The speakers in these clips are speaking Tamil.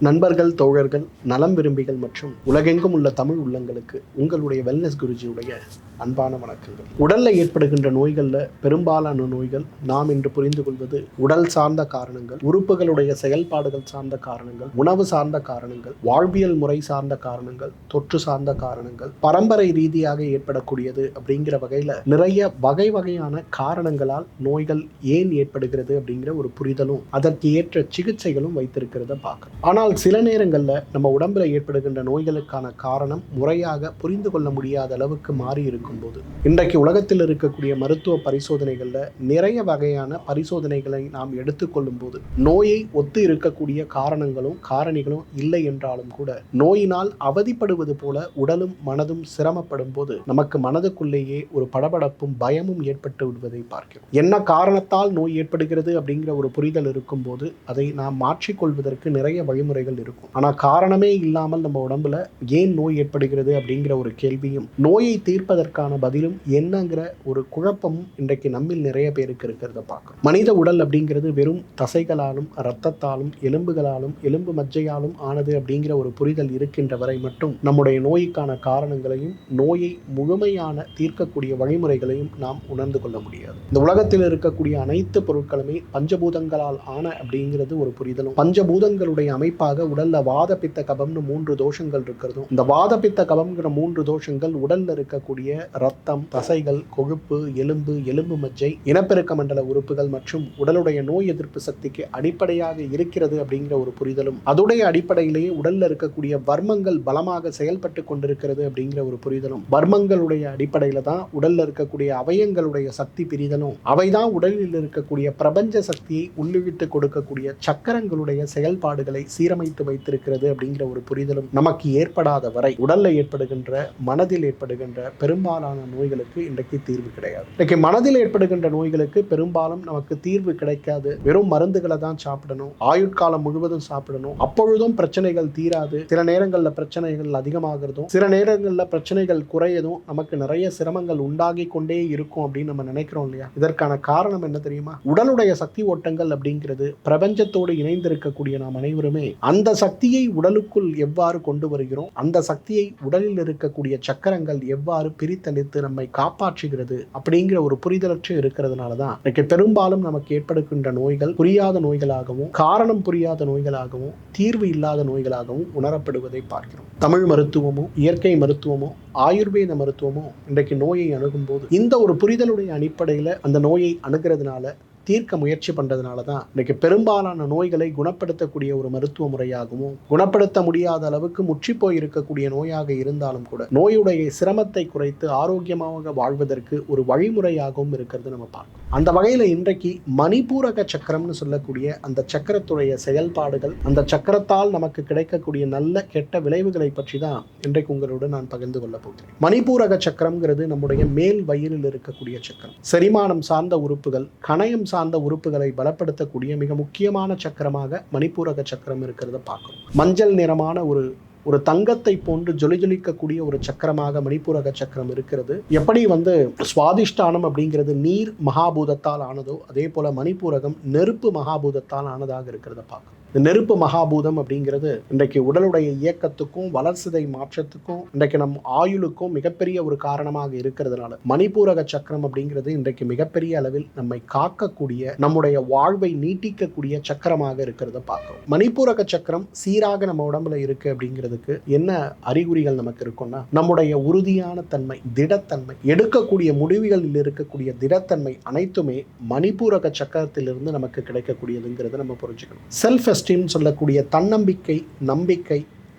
நண்பர்கள் தோழர்கள் நலம் விரும்பிகள் மற்றும் உலகெங்கும் உள்ள தமிழ் உள்ளங்களுக்கு உங்களுடைய வெல்னஸ் குருஜியுடைய அன்பான வணக்கங்கள். உடலில் ஏற்படுகின்ற நோய்களில் பெரும்பாலான நோய்கள் நாம் இன்று புரிந்து கொள்வது உடல் சார்ந்த காரணங்கள் உறுப்புகளுடைய செயல்பாடுகள் சார்ந்த காரணங்கள் உணவு சார்ந்த காரணங்கள் வாழ்வியல் முறை சார்ந்த காரணங்கள் தொற்று சார்ந்த காரணங்கள் பரம்பரை ரீதியாக ஏற்படக்கூடியது அப்படிங்கிற வகையில் நிறைய வகை வகையான காரணங்களால் நோய்கள் ஏன் ஏற்படுகிறது அப்படிங்கிற ஒரு புரிதலும் அதற்கு ஏற்ற சிகிச்சைகளும் வைத்திருக்கிறத பார்க்கணும் ஆனால் சில நேரங்களில் நம்ம உடம்புல ஏற்படுகின்ற நோய்களுக்கான காரணம் முறையாக புரிந்து கொள்ள முடியாத அளவுக்கு மாறி இருக்கும்போது. இன்றைக்கு உலகத்தில் இருக்கக்கூடிய மருத்துவ பரிசோதனைகளில் நிறைய வகையான பரிசோதனைகளை நாம் எடுத்துக்கொள்ளும் போது நோயை ஒத்து இருக்கக்கூடிய காரணங்களும் காரணிகளும் இல்லை என்றாலும் கூட நோயினால் அவதிப்படுவது போல உடலும் மனதும் சிரமப்படும் போது நமக்கு மனதுக்குள்ளேயே ஒரு படபடப்பும் பயமும் ஏற்பட்டு விடுவதை பார்க்கிறோம். என்ன காரணத்தால் நோய் ஏற்படுகிறது அப்படிங்கிற ஒரு புரிதல் இருக்கும்போது அதை நாம் மாற்றிக்கொள்வதற்கு நிறைய வழிமுறைகள் இருக்கும். ஆனால் காரணமே இல்லாமல் நம்ம உடம்புல ஏன் நோய் ஏற்படுகிறது அப்படிங்கிற ஒரு கேள்வியும் நோயை தீர்ப்பதற்கான பதிலும் என்னங்கிற ஒரு குழப்பமும் இன்றைக்கு நம்மில் நிறைய பேருக்கு இருக்கிறத பார்க்கிறோம். மனித உடல் அப்படிங்கிறது வெறும் தசைகளாலும் ரத்தத்தாலும் எலும்புகளாலும் எலும்பு மஜ்ஜையாலும் ஆனது அப்படிங்கிற ஒரு புரிதல் இருக்கின்ற வரை மட்டும் நம்முடைய நோய்க்கான காரணங்களையும் நோயை முழுமையான தீர்க்கக்கூடிய வழிமுறைகளையும் நாம் உணர்ந்து கொள்ள முடியாது. இந்த உலகத்தில் இருக்கக்கூடிய அனைத்து பொருட்களுமே பஞ்சபூதங்களால் ஆன அப்படிங்கிறது ஒரு புரிதலும். பஞ்சபூதங்களுடைய அமைப்பாக உடல்ல வாத பித்த கபம்னு மூன்று தோஷங்கள் இருக்கிறதும் இந்த வாத பித்த கபம்ங்கிற மூன்று தோஷங்கள் உடல்ல இருக்கக்கூடிய ரத்தம் தசைகள் கொழுப்பு எலும்பு எலும்பு மஜ்ஜை இனப்பெருக்க மண்டல உறுப்புகள் மற்றும் உடலுடைய நோய் எதிர்ப்பு சக்திக்கு அடிப்படையாக இருக்கிறது அப்படிங்கிற ஒரு புரிதலும் அதுடைய அடிப்படையிலேயே உடல்ல இருக்கக்கூடிய வர்மங்கள் பலமாக செயல்பட்டு கொண்டிருக்கிறது அப்படிங்கிற ஒரு புரிதலும் வர்மங்களுடைய அடிப்படையில தான் உடல்ல இருக்கக்கூடிய அவயங்களுடைய சக்தி பிரிதலும் அவைதான் உடலில் இருக்கக்கூடிய பிரபஞ்ச சக்தியை உள்ளிட்டு கொடுக்கக்கூடிய சக்கரங்களுடைய செயல்பாடுகளை சீரமைத்து வைத்திருக்கிறது அப்படிங்கிற ஒரு புரிதலும் நமக்கு ஏற்படாத வரை உடல்ல ஏற்படுகின்ற மனதில் ஏற்படுகின்ற பெரும்பாலான நோய்களுக்கு இன்றைக்கு தீர்வு கிடையாது. இன்றைக்கு மனதில் ஏற்படுகின்ற நோய்களுக்கு பெரும்பாலும் நமக்கு தீர்வு கிடைக்காது. வெறும் மருந்துகளை தான் சாப்பிடணும். ஆயுட்காலம் முழுவதும் சாப்பிடணும். அப்பொழுதும் பிரச்சனைகள் தீராது. சில நேரங்களில் பிரச்சனைகள் அதிகமாகிறதும் சில நேரங்களில் பிரச்சனைகள் குறையதும் நமக்கு நிறைய சிரமங்கள் உண்டாகி கொண்டே இருக்கும் அப்படின்னு நம்ம நினைக்கிறோம் இல்லையா? இதற்கான காரணம் என்ன தெரியுமா? உடலுடைய சக்தி ஓட்டங்கள் அப்படிங்கிறது பிரபஞ்சத்தோடு இணைந்திருக்கக்கூடிய நாம் அனைவருமே அந்த சக்தியை உடலுக்குள் எவ்வாறு கொண்டு வருகிறோம்? அந்த சக்தியை உடலில் இருக்கக்கூடிய சக்கரங்கள் எவ்வாறு பிரித்தளித்து நம்மை காப்பாற்றுகிறது? அப்படிங்கிற ஒரு புரிதலற்று இருக்கிறதுனால தான் இன்னைக்கு பெரும்பாலும் நமக்கு ஏற்படுகின்ற நோய்கள் புரியாத நோய்களாகவும் காரணம் புரியாத நோய்களாகவும் தீர்வு இல்லாத நோய்களாகவும் உணரப்படுவதை பார்க்கிறோம். தமிழ் மருத்துவமும் இயற்கை மருத்துவமும் ஆயுர்வேத மருத்துவமும் இன்றைக்கு நோயை அணுகும்போது இந்த ஒரு புரிதலுடைய அடிப்படையில் அந்த நோயை அணுகிறதுனால தீர்க்க முயற்சி பண்ணுறதுனால தான் இன்னைக்கு பெரும்பாலான நோய்களை குணப்படுத்தக்கூடிய ஒரு மருத்துவ முறையாகவும் குணப்படுத்த முடியாத அளவுக்கு முற்றிப்போய் இருக்கக்கூடிய நோயாக இருந்தாலும் கூட நோயுடைய சிரமத்தை குறைத்து ஆரோக்கியமாக வாழ்வதற்கு ஒரு வழிமுறையாகவும் இருக்கிறது நம்ம பார்க்கணும். அந்த வகையில் இன்றைக்கு மணிபூரக சக்கரம்னு சொல்லக்கூடிய அந்த சக்கரத்துடைய செயல்பாடுகள் அந்த சக்கரத்தால் நமக்கு கிடைக்கக்கூடிய நல்ல கெட்ட விளைவுகளை பற்றி தான் இன்றைக்கு உங்களோடு நான் பகிர்ந்து கொள்ள போகிறேன். மணிபூரக சக்கரம்ங்கிறது நம்முடைய மேல் வயிறில் இருக்கக்கூடிய சக்கரம். செரிமானம் சார்ந்த உறுப்புகள் கணையம் சார்ந்த உறுப்புகளை பலப்படுத்தக்கூடிய மிக முக்கியமான சக்கரமாக மணிப்பூரக சக்கரம் இருக்கிறத பார்க்குறோம். மஞ்சள் நிறமான ஒரு ஒரு தங்கத்தை போன்று ஜொலி ஜொலிக்கக்கூடிய ஒரு சக்கரமாக மணிப்பூரக சக்கரம் இருக்கிறது. எப்படி வந்து சுவாதிஷ்டானம் அப்படிங்கிறது நீர் மகாபூதத்தால் ஆனதோ அதே போல மணிப்பூரகம் நெருப்பு மகாபூதத்தால் ஆனதாக இருக்கிறத பார்க்கணும் இந்த நெருப்பு மகாபூதம் அப்படிங்கிறது இன்றைக்கு உடலுடைய இயக்கத்துக்கும் வளர்சிதை மாற்றத்துக்கும் இன்றைக்கு நம் ஆயுளுக்கும் மிகப்பெரிய ஒரு காரணமாக இருக்கிறதுனால மணிப்பூரக சக்கரம் அப்படிங்கிறது இன்றைக்கு மிகப்பெரிய அளவில் நம்மை காக்கக்கூடிய நம்முடைய வாழ்வை நீட்டிக்கக்கூடிய சக்கரமாக இருக்கிறத பார்க்கிறோம். மணிப்பூரக சக்கரம் சீராக நம்ம உடம்புல இருக்கு அப்படிங்கிறதுக்கு என்ன அறிகுறிகள் நமக்கு இருக்கும்னா நம்முடைய உறுதியான தன்மை திடத்தன்மை எடுக்கக்கூடிய முடிவுகளில் இருக்கக்கூடிய திடத்தன்மை அனைத்துமே மணிப்பூரக சக்கரத்திலிருந்து நமக்கு கிடைக்கக்கூடியதுங்கிறத நம்ம புரிஞ்சுக்கணும். செல்ஃப் எஸ்டீம் சொல்லக்கூடிய தன்னம்பிக்கை நம்பிக்கை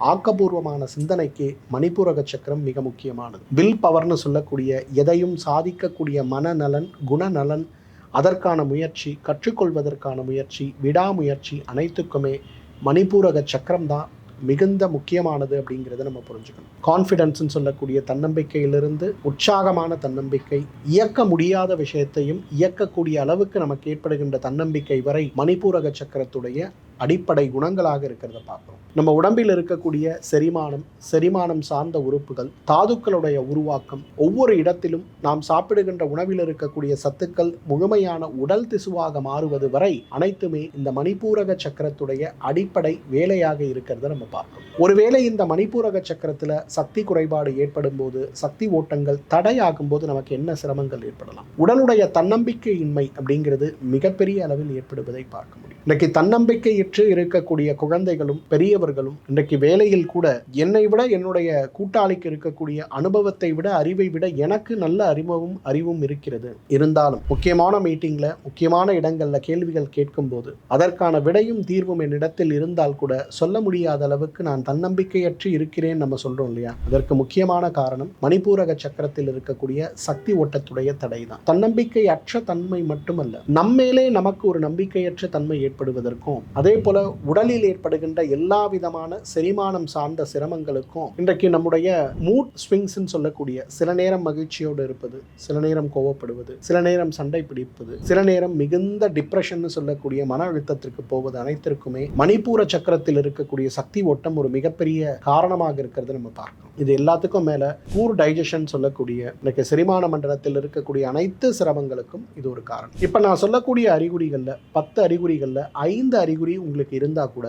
ஆக்கப்பூர்வமான சிந்தனைக்கு மணிப்பூரக சக்கரம் மிக முக்கியமானது. வில் பவர்னு சொல்லக்கூடிய எதையும் சாதிக்கக்கூடிய மனநலன் குணநலன் அதற்கான முயற்சி கற்றுக்கொள்வதற்கான முயற்சி விடாமுயற்சி அனைத்துக்குமே மணிப்பூரக சக்கரம் தான் மிகுந்த முக்கியமானது அப்படிங்கிறத நம்ம புரிஞ்சுக்கணும். கான்ஃபிடென்ஸ்னு சொல்லக்கூடிய தன்னம்பிக்கையிலிருந்து உற்சாகமான தன்னம்பிக்கை இயக்க முடியாத விஷயத்தையும் இயக்கக்கூடிய அளவுக்கு நமக்கு ஏற்படுகின்ற தன்னம்பிக்கை வரை மணிப்பூரக சக்கரத்துடைய அடிப்படை குணங்களாக இருக்கிறத பார்க்குறோம். நம்ம உடம்பில் இருக்கக்கூடிய செரிமானம் செரிமானம் சார்ந்த உறுப்புகள் தாதுக்களுடைய உருவாக்கம் ஒவ்வொரு இடத்திலும் நாம் சாப்பிடுகின்ற உணவில் இருக்கக்கூடிய சத்துக்கள் முழுமையான உடல் திசுவாக மாறுவது வரை அனைத்துமே இந்த மணிப்பூரக சக்கரத்துடைய அடிப்படை வேலையாக இருக்கிறத நம்ம பார்க்கணும் ஒருவேளை இந்த மணிப்பூரக சக்கரத்தில் சக்தி குறைபாடு ஏற்படும் போது சக்தி ஓட்டங்கள் தடையாகும் போது நமக்கு என்ன சிரமங்கள் ஏற்படலாம்? உடலுடைய தன்னம்பிக்கையின்மை அப்படிங்கிறது மிகப்பெரிய அளவில் ஏற்படுவதை பார்க்க முடியும். இன்னைக்கு பெற்று இருக்கக்கூடிய குழந்தைகளும் பெரியவர்களும் இன்றைக்கு வேலையில் கூட என்னை விட என்னுடைய கூட்டாளிக்கு இருக்கக்கூடிய அனுபவத்தை விட அறிவை விட எனக்கு நல்ல அறிமுகம் அறிவும் இருக்கிறது. இருந்தாலும் முக்கியமான மீட்டிங்ல முக்கியமான இடங்கள்ல கேள்விகள் கேட்கும் போது அதற்கான விடையும் தீர்வும் என்னிடத்தில் இருந்தால் கூட சொல்ல முடியாத அளவுக்கு நான் தன்னம்பிக்கையற்று இருக்கிறேன் நம்ம சொல்றோம் இல்லையா? அதற்கு முக்கியமான காரணம் மணிப்பூரக சக்கரத்தில் இருக்கக்கூடிய சக்தி ஓட்டத்துடைய தடை தான். தன்னம்பிக்கை அற்ற தன்மை மட்டுமல்ல நம்மேலே நமக்கு ஒரு நம்பிக்கையற்ற தன்மை ஏற்படுவதற்கும் அதே போல உடலில் ஏற்படுகின்ற எல்லா விதமான செரிமானம் சார்ந்த சிரமங்களுக்கும் இன்றைக்கு நம்முடைய மூட் ஸ்விங்ஸ்ன்னு சொல்லக்கூடிய சில நேரம் மகிழ்ச்சியோடு இருப்பது சில நேரம் கோவப்படுவது சில நேரம் சண்டை பிடிப்பது சில நேரம் மிகுந்த டிப்ரெஷன் சொல்லக்கூடிய மன அழுத்தத்திற்கு போவது அனைத்திற்குமே மணிப்பூர சக்கரத்தில் இருக்கக்கூடிய சக்தி ஓட்டம் ஒரு மிகப்பெரிய காரணமாக இருக்கிறது நம்ம பார்க்கணும் இது எல்லாத்துக்கும் மேல பூர் டைஜஷன் சொல்லக்கூடிய இன்னைக்கு செரிமான மண்டலத்தில் இருக்கக்கூடிய அனைத்து சிரமங்களுக்கும் இது ஒரு காரணம். இப்ப நான் சொல்லக்கூடிய அறிகுறிகள்ல பத்து அறிகுறிகள்ல ஐந்து அறிகுறி உங்களுக்கு இருந்தால் கூட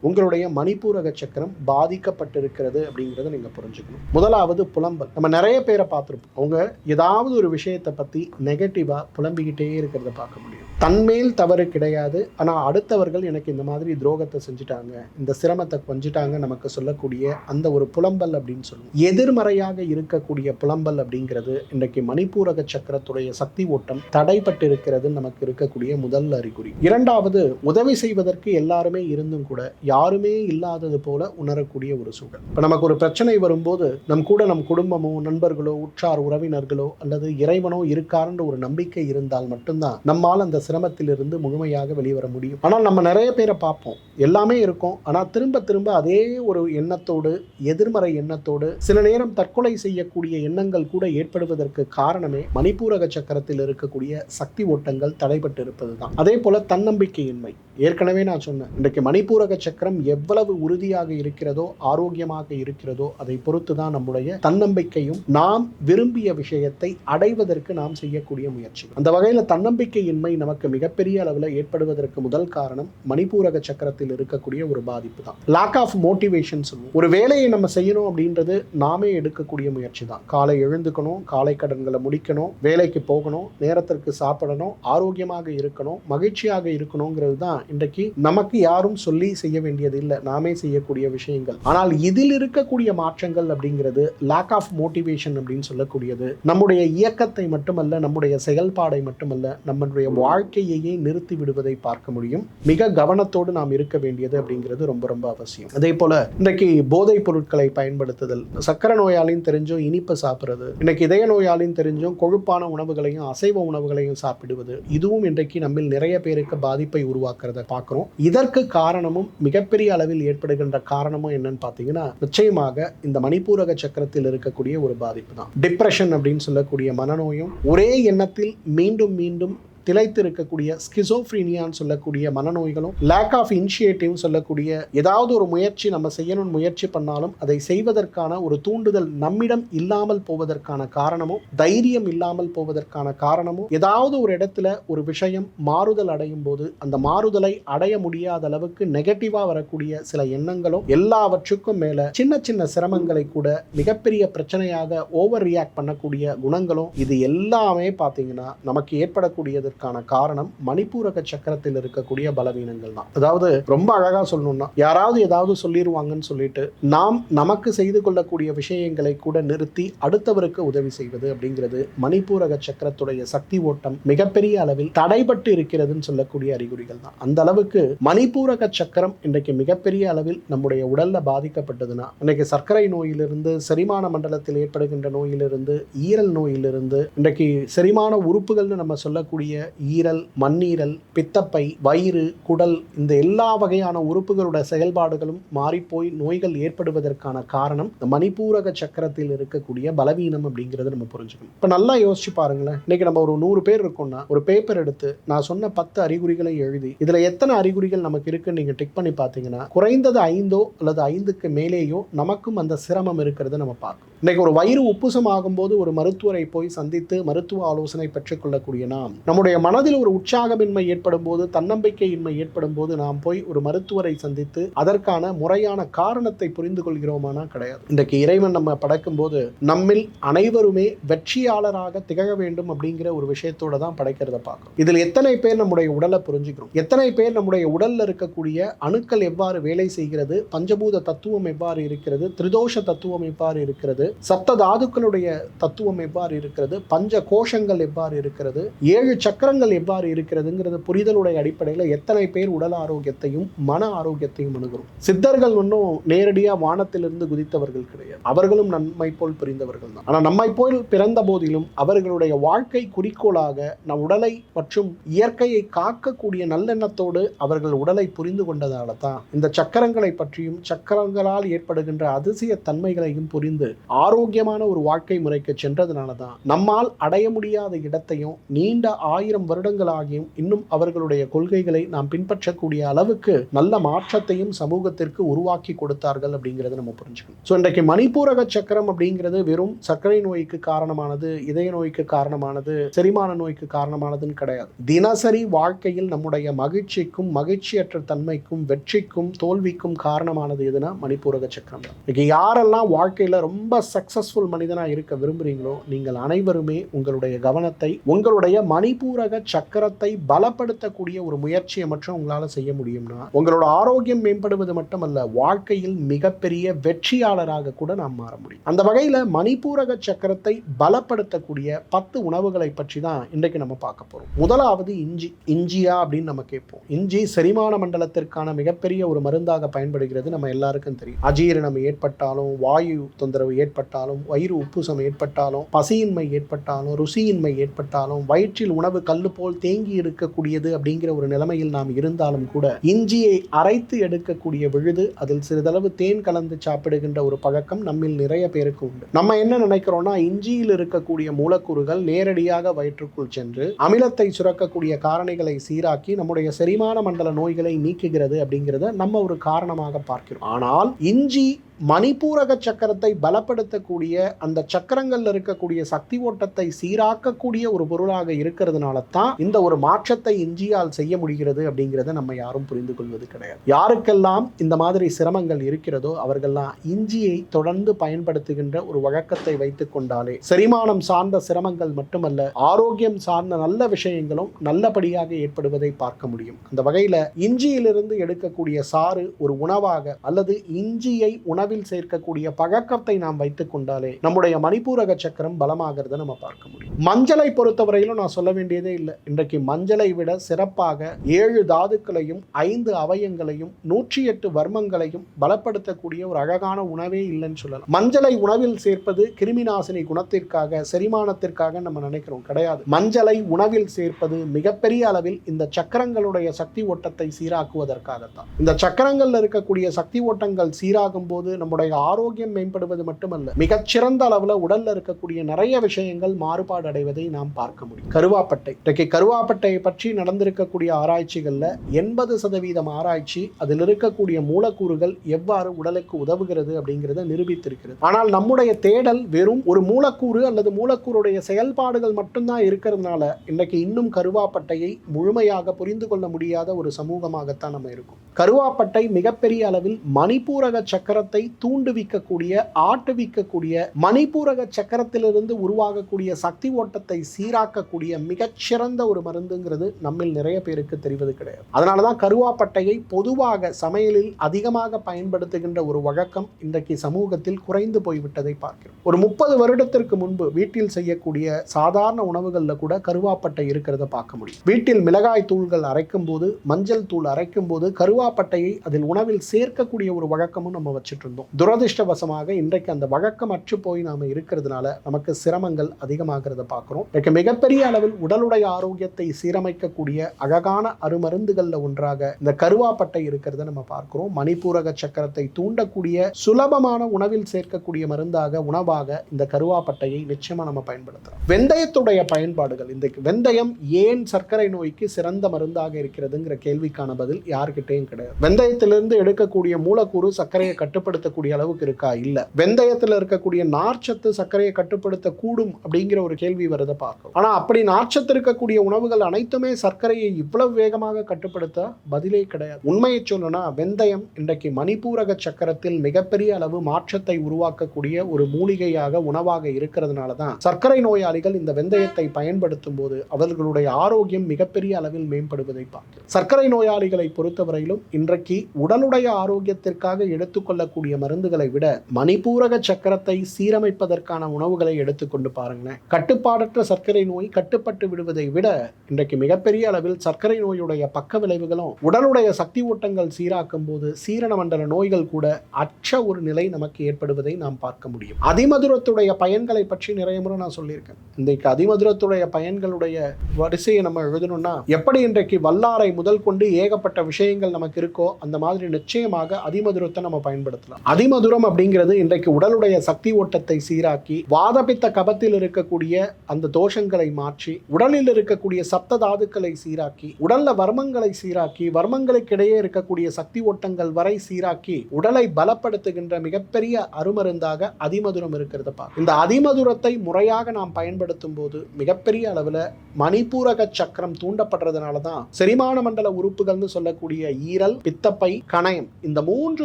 உங்களுடைய மணிப்பூரக சக்கரம் பாதிக்கப்பட்டிருக்கிறது அப்படிங்கிறத நீங்கள் புரிஞ்சுக்கணும். முதலாவது புலம்பல். நம்ம நிறைய பேரை பார்த்துருப்போம். அவங்க ஏதாவது ஒரு விஷயத்தை பற்றி நெகட்டிவாக புலம்பிக்கிட்டே இருக்கிறத பார்க்க முடியும். தன்மேல் தவறு கிடையாது. ஆனால் அடுத்தவர்கள் எனக்கு இந்த மாதிரி துரோகத்தை செஞ்சுட்டாங்க இந்த சிரமத்தை கொஞ்சிட்டாங்க நமக்கு சொல்லக்கூடிய அந்த ஒரு புலம்பல் அப்படின்னு சொல்லுவோம். எதிர்மறையாக இருக்கக்கூடிய புலம்பல் அப்படிங்கிறது இன்றைக்கு மணிப்பூரக சக்கரத்துடைய சக்தி ஓட்டம் தடைப்பட்டு நமக்கு இருக்கக்கூடிய முதல் அறிகுறி. இரண்டாவது உதவி செய்வதற்கு எல்லாருமே இருந்தும் கூட யாருமே இல்லாதது போல உணரக்கூடிய ஒரு சூழல். இப்போ நமக்கு ஒரு பிரச்சனை வரும்போது நம் கூட நம் குடும்பமோ நண்பர்களோ உற்றார் உறவினர்களோ அல்லது இறைவனோ இருக்காருன்ற ஒரு நம்பிக்கை இருந்தால் மட்டும்தான் நம்மால் அந்த சிரமத்திலிருந்து முழுமையாக வெளிவர முடியும். ஆனால் நம்ம நிறைய பேரை பார்ப்போம். எல்லாமே இருக்கும். ஆனால் திரும்ப திரும்ப அதே ஒரு எண்ணத்தோடு எதிர்மறை எண்ணத்தோடு சில நேரம் தற்கொலை செய்யக்கூடிய எண்ணங்கள் கூட ஏற்படுவதற்கு காரணமே மணிப்பூரக சக்கரத்தில் இருக்கக்கூடிய சக்தி ஓட்டங்கள் தடைபட்டு இருப்பது தான் அதே போல தன்னம்பிக்கையின்மை. ஏற்கனவே நான் சொன்னேன் இன்றைக்கு மணிப்பூரக சக்கர சக்கரம் எவ்வளவு உறுதியாக இருக்கிறதோ ஆரோக்கியமாக இருக்கிறதோ அதை பொறுத்து தான் நம்முடைய தன்னம்பிக்கையும் நாம் விரும்பிய விஷயத்தை அடைவதற்கு நாம் செய்யக்கூடிய முயற்சி. அந்த வகையில் தன்னம்பிக்கையின்மை நமக்கு மிகப்பெரிய அளவில் ஏற்படுவதற்கு முதல் காரணம் மணிப்பூரக சக்கரத்தில் இருக்கக்கூடிய ஒரு பாதிப்பு தான். லாக் ஆஃப் மோட்டிவேஷன் சொல்லுவோம். ஒரு வேலையை நம்ம செய்யணும் அப்படின்றது நாமே எடுக்கக்கூடிய முயற்சி தான். காலை எழுந்துக்கணும் காலை கடன்களை முடிக்கணும் வேலைக்கு போகணும் நேரத்திற்கு சாப்பிடணும் ஆரோக்கியமாக இருக்கணும் மகிழ்ச்சியாக இருக்கணுங்கிறது தான் இன்றைக்கு நமக்கு யாரும் சொல்லி செய்ய வேண்டியது இல்லை. நாமே செய்யக்கூடிய விஷயங்கள். ஆனால் இதில் இருக்கக்கூடிய மாற்றங்கள் அப்படிங்கிறது லேக் ஆஃப் மோட்டிவேஷன் அப்படின்னு சொல்லக்கூடியது. நம்முடைய இயக்கத்தை மட்டுமல்ல நம்முடைய செயல்பாடை மட்டுமல்ல நம்முடைய வாழ்க்கையையே நிறுத்தி விடுவதை பார்க்க முடியும். மிக கவனத்தோடு நாம் இருக்க வேண்டியது அப்படிங்கிறது ரொம்ப ரொம்ப அவசியம். அதே போல இன்றைக்கு போதைப் பொருட்களை பயன்படுத்துதல். சக்கரை நோயாளின்னு தெரிஞ்சும் இனிப்பு சாப்பிட்றது. இன்னைக்கு இதய நோயாளின்னு தெரிஞ்சும் கொழுப்பான உணவுகளையும் அசைவ உணவுகளையும் சாப்பிடுவது. இதுவும் இன்றைக்கு நம்மில் நிறைய பேருக்கு பாதிப்பை உருவாக்குறத பார்க்குறோம். இதற்கு காரணமும் மிக மிகப்பெரிய அளவில் ஏற்படுகின்ற காரணமும் என்னன்னு பார்த்தீங்கன்னா நிச்சயமாக இந்த மணிப்பூரக சக்கரத்தில் இருக்கக்கூடிய ஒரு பாதிப்பு தான். டிப்ரெஷன் அப்படின்னு சொல்லக்கூடிய மனநோயும் ஒரே எண்ணத்தில் மீண்டும் மீண்டும் திளைத்து இருக்கக்கூடிய ஸ்கிசோஃப்ரீனியான்னு சொல்லக்கூடிய மனநோய்களும் லேக் ஆஃப் இனிஷியேட்டிவ் சொல்லக்கூடிய ஏதாவது ஒரு முயற்சி நம்ம செய்யணும்னு முயற்சி பண்ணாலும் அதை செய்வதற்கான ஒரு தூண்டுதல் நம்மிடம் இல்லாமல் போவதற்கான காரணமும் தைரியம் இல்லாமல் போவதற்கான காரணமும் ஏதாவது ஒரு இடத்துல ஒரு விஷயம் மாறுதல் அடையும் போது அந்த மாறுதலை அடைய முடியாத அளவுக்கு நெகட்டிவா வரக்கூடிய சில எண்ணங்களும் எல்லாவற்றுக்கும் மேல சின்ன சின்ன சிரமங்களை கூட மிகப்பெரிய பிரச்சனையாக ஓவர் ரியாக்ட் பண்ணக்கூடிய குணங்களும் இது எல்லாமே பார்த்தீங்கன்னா நமக்கு ஏற்படக்கூடியதற்கு ஏற்படக்கூடியதற்கான காரணம் மணிப்பூரக சக்கரத்தில் இருக்கக்கூடிய பலவீனங்கள் தான். அதாவது ரொம்ப அழகா சொல்லணும்னா யாராவது ஏதாவது சொல்லிடுவாங்கன்னு சொல்லிட்டு நாம் நமக்கு செய்து கொள்ளக்கூடிய விஷயங்களை கூட நிறுத்தி அடுத்தவருக்கு உதவி செய்வது அப்படிங்கிறது மணிப்பூரக சக்கரத்துடைய சக்தி ஓட்டம் மிகப்பெரிய அளவில் தடைபட்டு இருக்கிறதுன்னு சொல்லக்கூடிய அறிகுறிகள் தான். அந்த அளவுக்கு மணிப்பூரக சக்கரம் இன்றைக்கு மிகப்பெரிய அளவில் நம்முடைய உடல்ல பாதிக்கப்பட்டதுன்னா இன்னைக்கு சர்க்கரை நோயிலிருந்து செரிமான மண்டலத்தில் ஏற்படுகின்ற நோயிலிருந்து ஈரல் நோயிலிருந்து இன்றைக்கு செரிமான உறுப்புகள்னு நம்ம சொல்லக்கூடிய ஈரல் மண்ணீரல் பித்தப்பை வயிறு குடல் இந்த எல்லா வகையான உறுப்புகளோட செயல்பாடுகளும் மாறிப்போய் நோய்கள் ஏற்படுவதற்கான காரணம் இந்த மணிப்பூரக சக்கரத்தில் இருக்கக்கூடிய பலவீனம் அப்படிங்கிறத நம்ம புரிஞ்சுக்கணும். இப்போ நல்லா யோசிச்சு பாருங்களேன். இன்னைக்கு நம்ம ஒரு நூறு பேர் இருக்கோம்னா ஒரு பேப்பர் எடுத்து நான் சொன்ன பத்து அறிகுறிகளை எழுதி இதில் எத்தனை அறிகுறிகள் நமக்கு இருக்குன்னு நீங்கள் டிக் பண்ணி பார்த்தீங்கன்னா குறைந்தது ஐந்தோ அல்லது ஐந்துக்கு மேலேயோ நமக்கும் அந்த சிரமம் இருக்கிறத நம்ம பார்க்கணும். இன்னைக்கு ஒரு வயிறு உப்புசம் ஆகும்போது ஒரு மருத்துவரை போய் சந்தித்து மருத்துவ ஆலோசனை பெற்றுக்கொள்ளக்கூடிய நாம் நம்முடைய மனதில் ஒரு உற்சாகமின்மை ஏற்படும் போது தன்னம்பிக்கையின்மை ஏற்படும் போது நாம் போய் ஒரு மருத்துவரை சந்தித்து அதற்கான முறையான காரணத்தை புரிந்து கொள்கிறோமானா கிடையாது. இன்றைக்கு இறைவன் நம்ம படைக்கும் போது நம்மில் அனைவருமே வெற்றியாளராக திகழ வேண்டும் அப்படிங்கிற ஒரு விஷயத்தோட தான் படைக்கிறத பார்க்கும் இதில் எத்தனை பேர் நம்முடைய உடலை புரிஞ்சுக்கிறோம்? எத்தனை பேர் நம்முடைய உடல்ல இருக்கக்கூடிய அணுக்கள் எவ்வாறு வேலை செய்கிறது? பஞ்சபூத தத்துவம் எவ்வாறு இருக்கிறது? திரிதோஷ தத்துவம் எவ்வாறு இருக்கிறது? சப்த தாதுக்களுடைய தத்துவம் எவ்வாறு இருக்கிறது? பஞ்ச கோஷங்கள் எவ்வாறு இருக்கிறது? ஏழு சக்கரங்கள் எவ்வாறு இருக்கிறதுங்கிறது புரிதலுடைய அடிப்படையில் எத்தனை பேர் உடல் ஆரோக்கியத்தையும் மன ஆரோக்கியத்தையும் அணுகிறோம். சித்தர்கள் ஒன்றும் நேரடியாக வானத்திலிருந்து குதித்தவர்கள் கிடையாது. அவர்களும் நம்மை போல் புரிந்தவர்கள் தான். ஆனால் நம்மை போல் பிறந்த போதிலும் அவர்களுடைய வாழ்க்கை குறிக்கோளாக நம் உடலை மற்றும் இயற்கையை காக்கக்கூடிய நல்லெண்ணத்தோடு அவர்கள் உடலை புரிந்து கொண்டதால தான் இந்த சக்கரங்களை பற்றியும் சக்கரங்களால் ஏற்படுகின்ற அதிசய தன்மைகளையும் புரிந்து ஆரோக்கியமான ஒரு வாழ்க்கை முறைக்கு சென்றதுனால தான் நம்மால் அடைய முடியாத இடத்தையும் நீண்ட ஆயிரம் வருடங்களாகியும் இன்னும் அவர்களுடைய கொள்கைகளை நாம் பின்பற்றக்கூடிய அளவுக்கு நல்ல மாற்றத்தையும் சமூகத்திற்கு உருவாக்கி கொடுத்தார்கள் அப்படிங்கிறத நம்ம புரிஞ்சுக்கணும். ஸோ இன்றைக்கு மணிப்பூரக சக்கரம் அப்படிங்கிறது வெறும் சர்க்கரை நோய்க்கு காரணமானது இதய நோய்க்கு காரணமானது செரிமான நோய்க்கு காரணமானதுன்னு கிடையாது. தினசரி வாழ்க்கையில் நம்முடைய மகிழ்ச்சிக்கும் மகிழ்ச்சியற்ற தன்மைக்கும் வெற்றிக்கும் தோல்விக்கும் காரணமானது எதுனா மணிப்பூரக சக்கரம் தான். இன்னைக்கு யாரெல்லாம் வாழ்க்கையில ரொம்ப சக்சஸ்ஃபுல் மனிதனாக இருக்க விரும்புகிறீங்களோ நீங்கள் அனைவருமே உங்களுடைய கவனத்தை உங்களுடைய மணிப்பூரக சக்கரத்தை பலப்படுத்தக்கூடிய ஒரு முயற்சியை மட்டும் உங்களால் செய்ய முடியும்னா உங்களோட ஆரோக்கியம் மேம்படுவது மட்டுமல்ல வாழ்க்கையில் மிகப்பெரிய வெற்றியாளராக கூட நாம் மாற முடியும். அந்த வகையில் மணிபூரக சக்கரத்தை பலப்படுத்தக்கூடிய பத்து உணவுகளை பற்றி தான் இன்றைக்கு நம்ம பார்க்க போகிறோம் முதலாவது இஞ்சி இஞ்சியா அப்படின்னு நம்ம கேட்போம். இஞ்சி செரிமான மண்டலத்திற்கான மிகப்பெரிய ஒரு மருந்தாக பயன்படுகிறது நம்ம எல்லாருக்கும் தெரியும். அஜீரணம் ஏற்பட்டாலும் வாயு தொந்தரவு ஏற்பட்டாலும் வயிறு உப்புசம் ஏற்பட்டாலும் பசியின்மை ஏற்பட்டாலும் ருசியின்மை ஏற்பட்டாலும் வயிற்றில் உணவு கல்லு போல் தேங்கி இருக்கக்கூடியது அப்படிங்கிற ஒரு நிலைமையில் நாம் இருந்தாலும் கூட இஞ்சியை அரைத்து எடுக்கக்கூடிய விழுது அதில் சிறிதளவு தேன் கலந்து சாப்பிடுகின்ற ஒரு பழக்கம் நம்மில் நிறைய பேருக்கு உண்டு. நம்ம என்ன நினைக்கிறோம்னா இஞ்சியில் இருக்கக்கூடிய மூலக்கூறுகள் நேரடியாக வயிற்றுக்குள் சென்று அமிலத்தை சுரக்கக்கூடிய காரணிகளை சீராக்கி நம்முடைய செரிமான மண்டல நோய்களை நீக்குகிறது அப்படிங்கிறத நம்ம ஒரு காரணமாக பார்க்கிறோம். ஆனால் இஞ்சி மணிப்பூரக சக்கரத்தை பலப்படுத்தக்கூடிய அந்த சக்கரங்கள்ல இருக்கக்கூடிய சக்தி ஓட்டத்தை சீராக்கக்கூடிய ஒரு பொருளாக இருக்கிறதுனால தான் இந்த ஒரு மாற்றத்தை இஞ்சியால் செய்ய முடிகிறது அப்படிங்கிறத நம்ம யாரும் புரிந்து கொள்வது கிடையாது. யாருக்கெல்லாம் இந்த மாதிரி சிரமங்கள் இருக்கிறதோ அவர்கள்லாம் இஞ்சியை தொடர்ந்து பயன்படுத்துகின்ற ஒரு வழக்கத்தை வைத்துக் கொண்டாலே செரிமானம் சார்ந்த சிரமங்கள் மட்டுமல்ல ஆரோக்கியம் சார்ந்த நல்ல விஷயங்களும் நல்லபடியாக ஏற்படுவதை பார்க்க முடியும். அந்த வகையில இஞ்சியிலிருந்து எடுக்கக்கூடிய சாறு ஒரு உணவாக அல்லது இஞ்சியை உணவில் சேர்க்கக்கூடிய பழக்கத்தை நாம் வைத்துக் கொண்டாலே நம்முடைய மணிப்பூரக சக்கரம் பலமாகிறத நம்ம பார்க்க முடியும். மஞ்சளை பொறுத்தவரையிலும் நான் சொல்ல வேண்டியதே இல்லை. இன்றைக்கு மஞ்சளை விட சிறப்பாக ஏழு தாதுக்களையும் ஐந்து அவயங்களையும் நூற்றி எட்டு வர்மங்களையும் பலப்படுத்தக்கூடிய ஒரு அழகான உணவே இல்லைன்னு சொல்லலாம். மஞ்சளை உணவில் சேர்ப்பது கிருமிநாசினி குணத்திற்காக செரிமானத்திற்காக நம்ம நினைக்கிறோம். கிடையாது. மஞ்சளை உணவில் சேர்ப்பது மிகப்பெரிய அளவில் இந்த சக்கரங்களுடைய சக்தி ஓட்டத்தை சீராக்குவதற்காகத்தான். இந்த சக்கரங்கள்ல இருக்கக்கூடிய சக்தி ஓட்டங்கள் சீராகும் போது நம்முடைய ஆரோக்கியம் மேம்படுவது மட்டுமல்ல மிகச்சிறந்த அளவில் உடல்ல இருக்கக்கூடிய நிறைய விஷயங்கள் மாறுபாடு அடைவதை நாம் பார்க்க முடியும். கருவாப்பட்டை. இன்றைக்கு கருவாப்பட்டையை பற்றி நடந்திருக்கக்கூடிய ஆராய்ச்சிகளில் எண்பது சதவீதம் ஆராய்ச்சி அதில் இருக்கக்கூடிய மூலக்கூறுகள் எவ்வாறு உடலுக்கு உதவுகிறது அப்படிங்கிறத நிரூபித்திருக்கிறது. ஆனால் நம்முடைய தேடல் வெறும் ஒரு மூலக்கூறு அல்லது மூலக்கூறுடைய செயல்பாடுகள் மட்டும்தான் இருக்கிறதுனால இன்னைக்கு இன்னும் கருவாப்பட்டையை முழுமையாக புரிந்து கொள்ள முடியாத ஒரு சமூகமாகத்தான் நம்ம இருக்கும். கருவாப்பட்டை மிகப்பெரிய அளவில் மணிப்பூரக சக்கரத்தை தூண்டுவிக்கக்கூடிய ஆட்டுவிக்கக்கூடிய மணிப்பூரக சக்கரத்திலிருந்து உருவாகக்கூடிய சக்தி ஓட்டத்தை சீராக்கக்கூடிய மிகச்சிறந்த ஒரு மருந்துங்கிறது நம்மில் நிறைய பேருக்கு தெரிவது கிடையாது. அதனால தான் கருவாப்பட்டையை பொதுவாக சமையலில் அதிகமாக பயன்படுத்துகின்ற ஒரு வழக்கம் இன்றைக்கு சமூகத்தில் குறைந்து போய்விட்டதை பார்க்கிறோம். ஒரு முப்பது வருடத்திற்கு முன்பு வீட்டில் செய்யக்கூடிய சாதாரண உணவுகளில் கூட கருவாப்பட்டை இருக்கிறத பார்க்க முடியும். வீட்டில் மிளகாய் தூள்கள் அரைக்கும் போது மஞ்சள் தூள் அரைக்கும் போது கருவாப்பட்டையை அதில் உணவில் சேர்க்கக்கூடிய ஒரு வழக்கமும் நம்ம வச்சுட்டு இருந்தோம். துரதிர்ஷ்டவசமாக இன்றைக்கு அந்த வழக்கம் அற்று போய் நாம இருக்கிறதுனால நமக்கு சிரமங்கள் அதிகமாகிறத பார்க்குறோம். இன்றைக்கு மிகப்பெரிய அளவில் உடலுடைய ஆரோக்கியத்தை சீரமைக்கக்கூடிய அழகான அருமருந்துகளில் ஒன்றாக இந்த கருவாப்பட்டை இருக்கிறத நம்ம பார்க்குறோம். மணிப்பூரக சக்கரத்தை தூண்டக்கூடிய சுலபமான உணவில் சேர்க்கக்கூடிய மருந்தாக உணவாக இந்த கருவாப்பட்டையை நிச்சயமாக நம்ம பயன்படுத்தலாம் வெந்தயத்துடைய பயன்பாடுகள். இந்த வெந்தயம் ஏன் சர்க்கரை நோய்க்கு சிறந்த மருந்தாக இருக்கிறதுங்கிற கேள்விக்கான பதில் யார்கிட்டையும் கிடையாது. வெந்தயத்திலிருந்து எடுக்கக்கூடிய மூலக்கூறு சர்க்கரையை கட்டுப்படுத்த கட்டுப்படுத்தக்கூடிய அளவுக்கு இருக்கா? இல்லை. வெந்தயத்தில் இருக்கக்கூடிய நார்ச்சத்து சர்க்கரையை கட்டுப்படுத்த கூடும் அப்படிங்கிற ஒரு கேள்வி வருதை பார்க்கும் ஆனால் அப்படி நார்ச்சத்து இருக்கக்கூடிய உணவுகள் அனைத்துமே சர்க்கரையை இவ்வளவு வேகமாக கட்டுப்படுத்த பதிலே கிடையாது. உண்மையை சொல்லணும்னா வெந்தயம் இன்றைக்கு மணிப்பூரக சக்கரத்தில் மிகப்பெரிய அளவு மாற்றத்தை உருவாக்கக்கூடிய ஒரு மூலிகையாக உணவாக இருக்கிறதுனால தான் சர்க்கரை நோயாளிகள் இந்த வெந்தயத்தை பயன்படுத்தும் போது அவர்களுடைய ஆரோக்கியம் மிகப்பெரிய அளவில் மேம்படுவதை பார்க்கிறோம். சர்க்கரை நோயாளிகளை பொறுத்தவரையிலும் இன்றைக்கு உடலுடைய ஆரோக்கியத்திற்காக எடுத்துக்கொள்ளக்கூடிய மருந்துகளை விட மணிப்பூரக சக்கரத்தை சீரமைப்பதற்கான உணவுகளை எடுத்துக்கொண்டு பாருங்களேன். கட்டுப்பாடற்ற சர்க்கரை நோய் கட்டுப்பட்டு விடுவதை விட இன்றைக்கு மிகப்பெரிய அளவில் சர்க்கரை நோயுடைய பக்க விளைவுகளும் உடலுடைய சக்தி ஓட்டங்கள் சீராக்கும் போது சீரண மண்டல நோய்கள் கூட அற்ற ஒரு நிலை நமக்கு ஏற்படுவதை நாம் பார்க்க முடியும். அதிமதுரத்துடைய பயன்களை பற்றி நிறைய முறை நான் சொல்லியிருக்கேன். இன்றைக்கு அதிமதுரத்துடைய பயன்களுடைய வரிசையை நம்ம எழுதணும்னா எப்படி இன்றைக்கு வல்லாரை முதல் கொண்டு ஏகப்பட்ட விஷயங்கள் நமக்கு இருக்கோ அந்த மாதிரி நிச்சயமாக அதிமதுரத்தை நம்ம பயன்படுத்தலாம். அதிமதுரம் அப்படிங்கிறது இன்றைக்கு உடலுடைய சக்தி ஓட்டத்தை சீராக்கி வாதபித்த கபத்தில் இருக்கக்கூடிய அந்த தோஷங்களை மாற்றி உடலில் இருக்கக்கூடிய சப்த தாதுக்களை சீராக்கி உடல்ல வர்மங்களை சீராக்கி வர்மங்களுக்கிடையே இருக்கக்கூடிய சக்தி ஓட்டங்கள் வரை சீராக்கி உடலை பலப்படுத்துகின்ற மிகப்பெரிய அருமருந்தாக அதிமதுரம் இருக்கிறது இந்த அதிமதுரத்தை முறையாக நாம் பயன்படுத்தும் போது மிகப்பெரிய அளவில் மணிப்பூரக சக்கரம் தூண்டப்படுறதுனால தான் செரிமான மண்டல உறுப்புகள்னு சொல்லக்கூடிய ஈரல் பித்தப்பை கணையம் இந்த மூன்று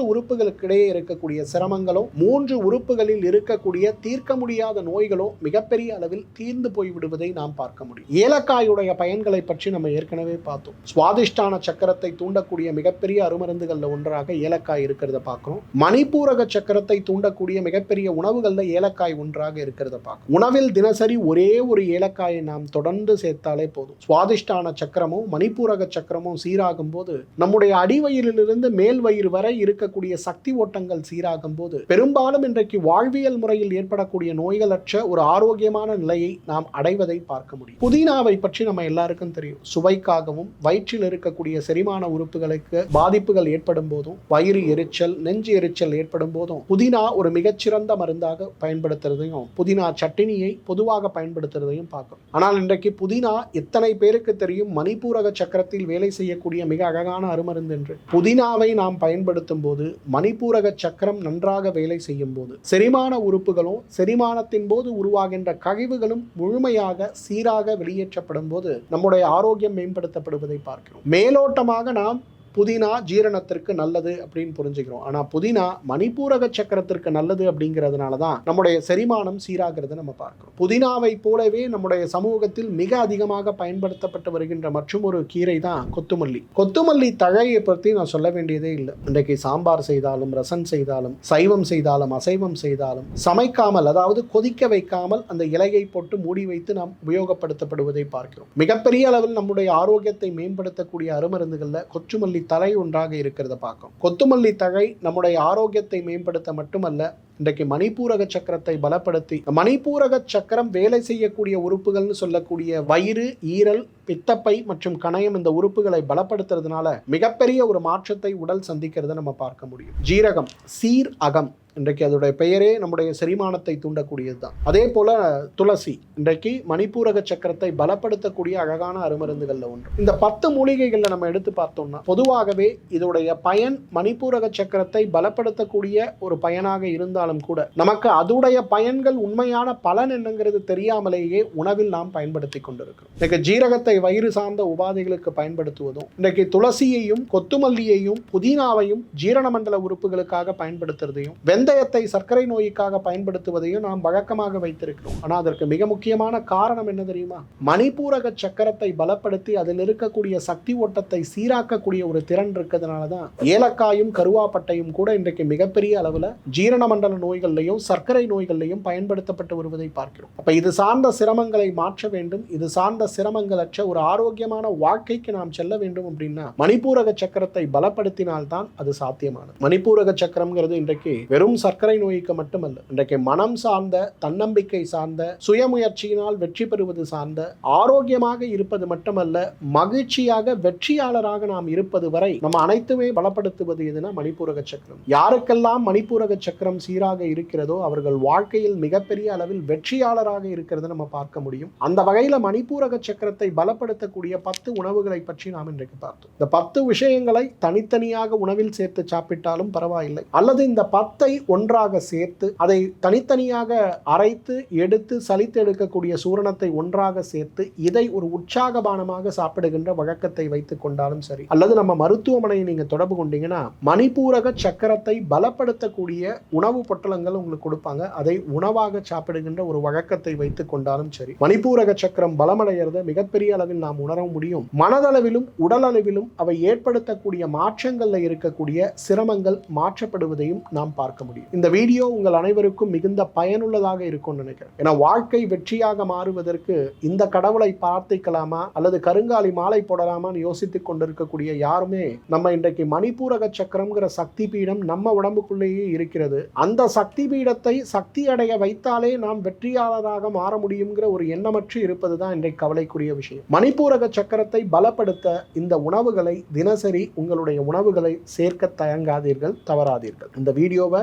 உறுப்புகளுக்கு இடையே இருக்கக்கூடிய சிரமங்களோ மூன்று உறுப்புகளில் இருக்கக்கூடிய தீர்க்க முடியாத நோய்களும் மிகப்பெரிய அளவில் தீர்ந்து போய் விடுவதை நாம் பார்க்க முடியும். ஏலக்காயுடைய பயன்களை பற்றி நம்ம ஏற்கனவே பார்த்தோம். சுவாதிஷ்டான சக்கரத்தை தூண்டக்கூடிய மிகப்பெரிய அருமருந்துகள்ல ஒன்றாக ஏலக்காய் இருக்கிறத பார்க்கிறோம். மணிப்பூரக சக்கரத்தை தூண்டக்கூடிய மிகப்பெரிய உணவுகள்ல ஏலக்காய் ஒன்றாக இருக்கிறத பார்க்கிறோம். உணவில் தினசரி ஒரே ஒரு ஏலக்காயை நாம் தொடர்ந்து சேர்த்தாலே போதும். சுவாதிஷ்டான சக்கரமும் மணிப்பூரக சக்கரமும் சீராகும் போது நம்முடைய அடிவயிலிருந்து மேல் வயிறு வரை இருக்கக்கூடிய சக்தி ஓட்டங்கள் சீராகும் போது பெரும்பாலும் இன்றைக்கு வாழ்வியல் முறையில் ஏற்படக்கூடிய நோய்களற்ற ஒரு ஆரோக்கியமான நிலையை நாம் அடைவதை பார்க்க முடியும். புதினாவை பற்றி நம்ம எல்லாருக்கும் தெரியும். சுவைக்காகவும் வயிற்றில் இருக்கக்கூடிய செரிமான உறுப்புகளுக்கு பாதிப்புகள் ஏற்படும் போதும் வயிறு எரிச்சல் நெஞ்சு எரிச்சல் ஏற்படும் போதும் புதினா ஒரு மிகச்சிறந்த மருந்தாக பயன்படுத்துறதையும் புதினா சட்டினியை பொதுவாக பயன்படுத்துறதையும் பார்க்கிறோம். ஆனால் இன்றைக்கு புதினா எத்தனை பேருக்கு தெரியும்? மணிப்பூரக சக்கரத்தில் வேலை செய்யக்கூடிய மிக அழகான அருமருந்து என்று. புதினாவை நாம் பயன்படுத்தும் போது மணிப்பூரக சக்கரம் நன்றாக வேலை செய்யும் போது செரிமான உறுப்புகளும் செரிமானத்தின் போது உருவாகின்ற கழிவுகளும் முழுமையாக சீராக வெளியேற்றப்படும் போது நம்முடைய ஆரோக்கியம் மேம்படுத்தப்படுவதை பார்க்கிறோம். மேலோட்டமாக நாம் புதினா ஜீரணத்திற்கு நல்லது அப்படின்னு புரிஞ்சுக்கிறோம். ஆனால் புதினா மணிப்பூரக சக்கரத்திற்கு நல்லது அப்படிங்கிறதுனால தான் நம்முடைய செரிமானம் சீராகிறது நம்ம பார்க்கிறோம். புதினாவை போலவே நம்முடைய சமூகத்தில் மிக அதிகமாக பயன்படுத்தப்பட்டு வருகின்ற மற்றும் ஒரு கீரை தான் கொத்துமல்லி. கொத்துமல்லி தழையை பற்றி நான் சொல்ல வேண்டியதே இல்லை. இன்றைக்கு சாம்பார் செய்தாலும் ரசம் செய்தாலும் சைவம் செய்தாலும் அசைவம் செய்தாலும் சமைக்காமல் அதாவது கொதிக்க வைக்காமல் அந்த இலையை போட்டு மூடி வைத்து நாம் உபயோகப்படுத்தப்படுவதை பார்க்கிறோம். மிகப்பெரிய அளவில் நம்முடைய ஆரோக்கியத்தை மேம்படுத்தக்கூடிய அருமருந்துகளில் கொச்சுமல்லி தலை ஒன்றாக இருக்கிறத பார்க்கும். கொத்துமல்லி தழை நம்முடைய ஆரோக்கியத்தை மேம்படுத்த மட்டுமல்ல இன்றைக்கு மணிப்பூரக சக்கரத்தை பலப்படுத்தி மணிப்பூரக சக்கரம் வேலை செய்யக்கூடிய உறுப்புகள்னு சொல்லக்கூடிய வயிறு ஈரல் பித்தப்பை மற்றும் கணையம் இந்த உறுப்புகளை பலப்படுத்துறதுனால மிகப்பெரிய ஒரு மாற்றத்தை உடல் சந்திக்கிறத நம்ம பார்க்க முடியும். ஜீரகம் சீர் அகம் இன்றைக்கு அதோடைய பெயரே நம்முடைய செரிமானத்தை தூண்டக்கூடியது தான் அதே போல துளசி இன்றைக்கு மணிப்பூரக சக்கரத்தை பலப்படுத்தக்கூடிய அழகான அருமருந்துகளில் ஒன்று. இந்த பத்து மூலிகைகளில் நம்ம எடுத்து பார்த்தோம்னா பொதுவாகவே இதோடைய பயன் மணிப்பூரக சக்கரத்தை பலப்படுத்தக்கூடிய ஒரு பயனாக இருந்தாலும் கூட நமக்கு அதுடைய பயன்கள் உண்மையான பலன் என்னங்கிறது தெரியாமலேயே உணவில் நாம் பயன்படுத்தி கொண்டிருக்கிறோம். இன்றைக்கு ஜீரகத்தை வயிறு சார்ந்த உபாதைகளுக்கு பயன்படுத்துவதும் இன்றைக்கு துளசியையும் கொத்துமல்லியையும் புதினாவையும் ஜீரண மண்டல உறுப்புகளுக்காக பயன்படுத்துறதையும் வெந்தயத்தை சர்க்கரை நோய்க்காக பயன்படுத்துவதையும் நாம் வழக்கமாக வைத்திருக்கிறோம். ஆனால் அதற்கு மிக முக்கியமான காரணம் என்ன தெரியுமா? மணிப்பூரக சக்கரத்தை பலப்படுத்தி அதில் இருக்கக்கூடிய சக்தி ஓட்டத்தை சீராக்கக்கூடிய ஒரு திறன் இருக்கிறதுனால தான் ஏலக்காயும் கருவாப்பட்டையும் கூட இன்றைக்கு மிகப்பெரிய அளவில் ஜீரண மண்டல நோய்கள்லையும் சர்க்கரை நோய்கள்லையும் பயன்படுத்தப்பட்டு வருவதை பார்க்கிறோம். அப்போ இது சார்ந்த சிரமங்களை மாற்ற வேண்டும். இது சார்ந்த சிரமங்களற்ற ஒரு ஆரோக்கியமான வாழ்க்கைக்கு நாம் செல்ல வேண்டும் அப்படின்னா மணிப்பூரக சக்கரத்தை பலப்படுத்தினால்தான் அது சாத்தியமானது. மணிப்பூரக சக்கரம்ங்கிறது இன்றைக்கு வெறும் வெறும் சர்க்கரை நோய்க்கு மட்டுமல்ல இன்றைக்கு மனம் சார்ந்த தன்னம்பிக்கை சார்ந்த சுயமுயற்சியினால் வெற்றி பெறுவது சார்ந்த ஆரோக்கியமாக இருப்பது மட்டுமல்ல மகிழ்ச்சியாக வெற்றியாளராக நாம் இருப்பது வரை நம்ம அனைத்துமே பலப்படுத்துவது எதுனா மணிப்பூரக சக்கரம். யாருக்கெல்லாம் மணிப்பூரக சக்கரம் சீராக இருக்கிறதோ அவர்கள் வாழ்க்கையில் மிகப்பெரிய அளவில் வெற்றியாளராக இருக்கிறத நம்ம பார்க்க முடியும். அந்த வகையில் மணிப்பூரக சக்கரத்தை பலப்படுத்தக்கூடிய பத்து உணவுகளை பற்றி நாம் இன்றைக்கு பார்த்தோம். இந்த பத்து விஷயங்களை தனித்தனியாக உணவில் சேர்த்து சாப்பிட்டாலும் பரவாயில்லை. அல்லது இந்த பத்தை ஒன்றாக சேர்த்து அதை தனித்தனியாக அரைத்து எடுத்து சலித்து எடுக்கக்கூடிய சூரணத்தை ஒன்றாக சேர்த்து இதை ஒரு உற்சாகபானமாக சாப்பிடுகின்ற வழக்கத்தை வைத்துக் கொண்டாலும் சரி அல்லது நம்ம மருத்துவமனையை நீங்க தொடர்பு கொண்டீங்கன்னா மணிப்பூரக சக்கரத்தை பலப்படுத்தக்கூடிய உணவு பொட்டலங்கள் உங்களுக்கு கொடுப்பாங்க. அதை உணவாக சாப்பிடுகின்ற ஒரு வழக்கத்தை வைத்துக் கொண்டாலும் சரி மணிப்பூரக சக்கரம் பலமடைகிறத மிகப்பெரிய அளவில் நாம் உணர முடியும். மனதளவிலும் உடலளவிலும் அவை ஏற்படுத்தக்கூடிய மாற்றங்களில் இருக்கக்கூடிய சிரமங்கள் மாற்றப்படுவதையும் நாம் பார்க்க முடியும். இந்த வீடியோ உங்கள் அனைவருக்கும் மிகுந்த பயனுள்ளதாக இருக்கும்னு நினைக்கிறேன். ஏன்னா வாழ்க்கை வெற்றியாக மாறுவதற்கு இந்த கடவுளை பிரார்த்திக்கலாமா? அல்லது கருங்காலி மாலை போடலாமான்னு யோசித்துக் கொண்டிருக்கக்கூடிய யாருமே நம்ம இன்றைக்கு மணிப்பூரக சக்கரம்ங்கிற சக்தி பீடம் நம்ம உடம்புக்குள்ளேயே இருக்கிறது. அந்த சக்தி பீடத்தை சக்தி அடைய வைத்தாலே நாம் வெற்றியாளராக மாற முடியுங்கிற ஒரு எண்ணமற்று இருப்பது தான் இன்றைக்கு கவலைக்குரிய விஷயம். மணிப்பூரக சக்கரத்தை பலப்படுத்த இந்த உணவுகளை தினசரி உங்களுடைய உணவுகளை சேர்க்க தயங்காதீர்கள் தவறாதீர்கள். இந்த வீடியோவை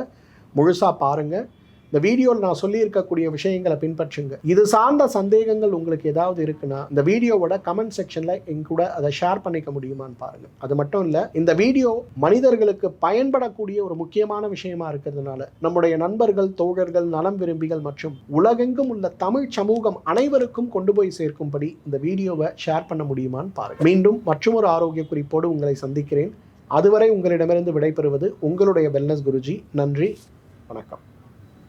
முழுசாக பாருங்கள் இந்த வீடியோவில் நான் சொல்லியிருக்கக்கூடிய விஷயங்களை பின்பற்றுங்க. இது சார்ந்த சந்தேகங்கள் உங்களுக்கு ஏதாவது இருக்குன்னா இந்த வீடியோவோட கமெண்ட் செக்ஷனில் எங்க கூட அதை ஷேர் பண்ணிக்க முடியுமான்னு பாருங்க. அது மட்டும் இல்லை இந்த வீடியோ மனிதர்களுக்கு பயன்படக்கூடிய ஒரு முக்கியமான விஷயமா இருக்கிறதுனால நம்முடைய நண்பர்கள் தோழர்கள் நலம் விரும்பிகள் மற்றும் உலகெங்கும் உள்ள தமிழ் சமூகம் அனைவருக்கும் கொண்டு போய் சேர்க்கும்படி இந்த வீடியோவை ஷேர் பண்ண முடியுமான்னு பாருங்க. மீண்டும் மற்றொரு ஆரோக்கிய குறிப்போடு உங்களை சந்திக்கிறேன். அதுவரை உங்களிடமிருந்து விடைபெறுவது உங்களுடைய வெல்னஸ் குருஜி. நன்றி. வணக்கம்.